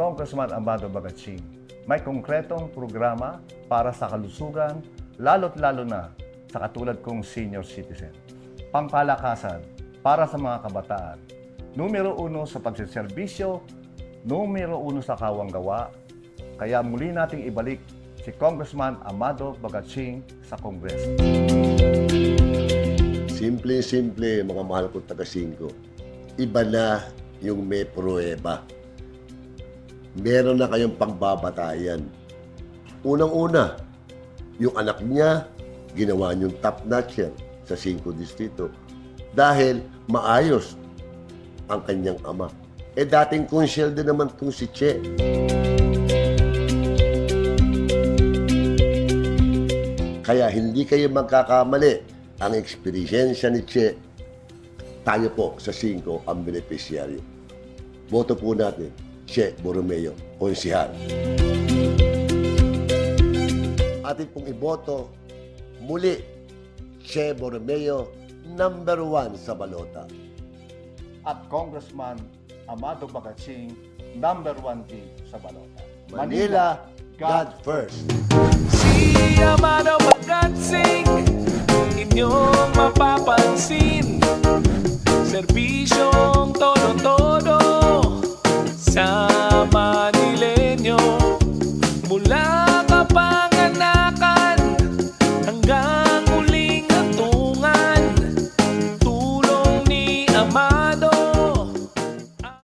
Congressman Amado Bagatsing. May konkretong programa para sa kalusugan, lalo't lalo na sa katulad kong senior citizen. Pangkalakasan para sa mga kabataan. Numero uno sa pagsiservisyo, numero uno sa kawang gawa. Kaya muli nating ibalik si Congressman Amado Bagatsing sa Kongreso. Simple-simple, mga mahal kong taga-singko. Iba na yung may pruweba. Meron na kayong pangbabatayan. Unang-una, yung anak niya, ginawa niyong top notcher sa 5 distrito. Dahil maayos ang kanyang ama. Eh dating konsyel din naman itong si Che. Kaya hindi kayo magkakamali. Ang eksperyensya ni Che, tayo po sa 5 ang beneficiaryo. Boto po natin, Che Borromeo, konsihal. Atin pong iboto muli Che Borromeo number one sa balota. At Congressman Amado Bagaching number one din sa balota. Manila, God, God first. Si Amado Bagaching inyong mapapansin Serbisyo my